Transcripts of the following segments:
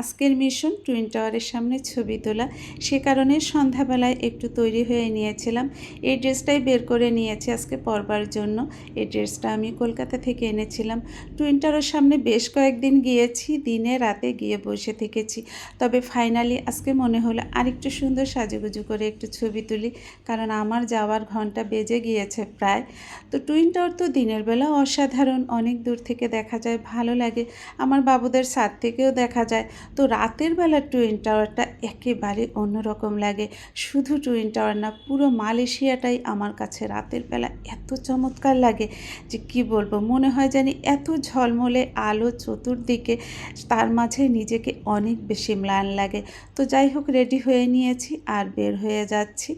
আজকের mission twin টাওয়ারের সামনে ছবি তোলা, সে কারণে সন্ধ্যাবেলায় একটু তৈরি হয়ে নিয়েছিলাম। এই ড্রেসটাই বের করে নিয়েছি আজকে পরবার জন্য। এই ড্রেসটা আমি কলকাতা থেকে এনেছিলাম। টুইন টাওয়ারের সামনে বেশ কয়েকদিন গিয়েছি, দিনে রাতে গিয়ে বসে থেকেছি। তবে ফাইনালি আজকে মনে হলো আরেকটু সুন্দর সাজুগুজু করে একটু ছবি তুলি, কারণ আমার যাওয়ার ঘণ্টা বেজে গিয়েছে প্রায়। তো টুইন টাওয়ার তো দিনের বেলা অসাধারণ, অনেক দূর থেকে দেখা যায়, ভালো লাগে। আমার বাবুদের ছাদ থেকেও দেখা যায়। তো রাতের বেলা টুইন টাওয়ারটা একেবারে অন্যরকম লাগে। শুধু টুইন টাওয়ার না, পুরো মালয়েশিয়াটাই আমার কাছে রাতের বেলা এত চমৎকার লাগে যে কি বলব, মনে হয় জানি এত ঝলমলে আলো চতুর্দিকে, তার মাঝে নিজেকে অনেক বেশি ম্লান লাগে। তো যাই হোক, রেডি হয়ে নিয়েছি আর বের হয়ে যাচ্ছি।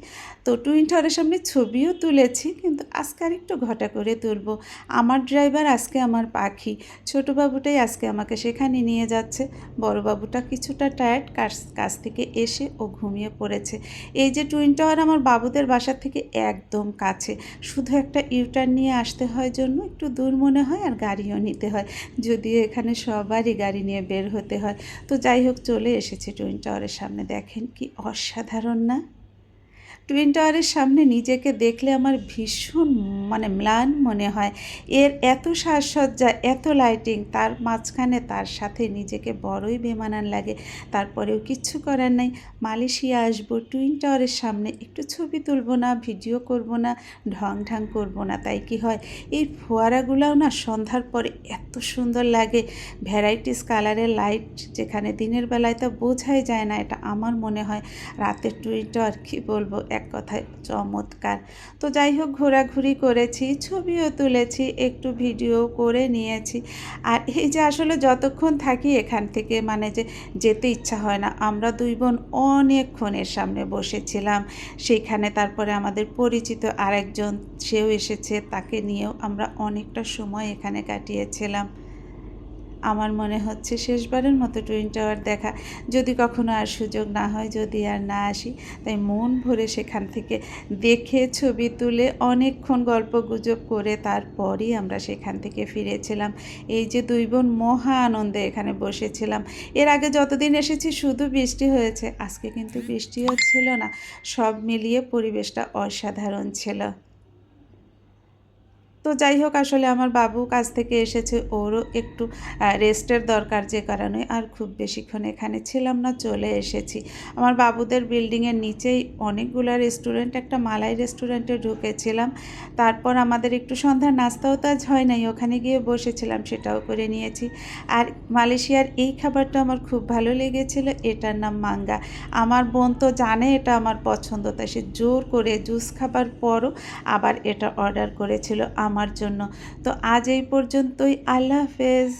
তো টুইন টাওয়ারের সামনে ছবিও তুলেছি, কিন্তু আজকে আর একটু ঘটা করে তুলবো। আমার ড্রাইভার আজকে আমার পাখি ছোটো বাবুটাই আজকে আমাকে সেখানে নিয়ে যাচ্ছে বড় বাবুটা কিছুটা টায়ার্ড কাজ থেকে এসে ও ঘুমিয়ে পড়েছে। এই যে টুইন টাওয়ার আমার বাবুদের বাসার থেকে একদম কাছে। শুধু একটা ইউটার্ন নিয়ে আসতে হয় জন্য একটু দূর মনে হয় আর গাড়িও নিতে হয়। যদিও এখানে সবারই গাড়ি নিয়ে বের হতে হয়। তো যাই হোক, চলে এসেছে টুইন টাওয়ারের সামনে। দেখেন কি অসাধারণ না? টুইন টাওয়ারের সামনে নিজেকে দেখলে আমার ভীষণ মানে ম্লান মনে হয়। এর এত সাজসজ্জা, এত লাইটিং তার মাঝখানে তার সাথে নিজেকে বড়ই বেমানান লাগে। তারপরেও কিচ্ছু করার নাই। মালয়েশিয়া আসব টুইন টাওয়ারের সামনে একটু ছবি তুলবো না, ভিডিও করব না ঢং ঢাং করব না, তাই কি হয়? এই ফোয়ারাগুলোও না সন্ধ্যার পরে এত সুন্দর লাগে। ভ্যারাইটিস কালারের লাইট যেখানে দিনের বেলায় তো বোঝাই যায় না, এটা আমার মনে হয়। রাতের টুইন টাওয়ার কী বলব? এক কথায় চমৎকার। তো যাই হোক, ঘোরাঘুরি করেছি, ছবিও তুলেছি, একটু ভিডিও করে নিয়েছি। আর এই যে আসলে যতক্ষণ থাকি এখান থেকে মানে যে যেতে ইচ্ছা হয় না, আমরা দুই বোন অনেকক্ষণের সামনে বসেছিলাম। সেইখানে তারপরে আমাদের পরিচিত আরেকজন, সেও এসেছে, তাকে নিয়েও আমরা অনেকটা সময় এখানে কাটিয়েছিলাম। আমার মনে হচ্ছে শেষবারের মতো টুইন টাওয়ার দেখা। যদি কখনো আর সুযোগ না হয়, যদি আর না আসি, তাই মন ভরে সেখান থেকে দেখে ছবি তুলে অনেকক্ষণ গল্প গুজব করে তারপরই আমরা সেখান থেকে ফিরেছিলাম। এই যে দুই বোন মহা আনন্দে এখানে বসেছিলাম। এর আগে যতদিন এসেছি, শুধু বৃষ্টি হয়েছে। আজকে কিন্তু বৃষ্টিও ছিল না। সব মিলিয়ে পরিবেশটা অসাধারণ ছিল। তো যাই হোক, আসলে আমার বাবু কাজ থেকে এসেছে। ওরও একটু রেস্টের দরকার যে কারণে, আর খুব বেশিক্ষণ এখানে ছিলাম না, চলে এসেছি। আমার বাবুদের বিল্ডিংয়ের নিচেই অনেকগুলো রেস্টুরেন্ট একটা মালাই রেস্টুরেন্টে ঢুকেছিলাম। তারপর আমাদের একটু সন্ধ্যার নাস্তাও তো আজ হয় নাই, ওখানে গিয়ে বসেছিলাম, সেটাও করে নিয়েছি। আর মালয়েশিয়ার এই খাবারটা আমার খুব ভালো লেগেছিল, এটার নাম মাঙ্গা। আমার বোন তো জানে এটা আমার পছন্দ, তাই সে জোর করে জুস খাবার পরও আবার এটা অর্ডার করেছিল। আমার জন্য। তো আজ এই পর্যন্তই। আল্লাহ হাফেজ।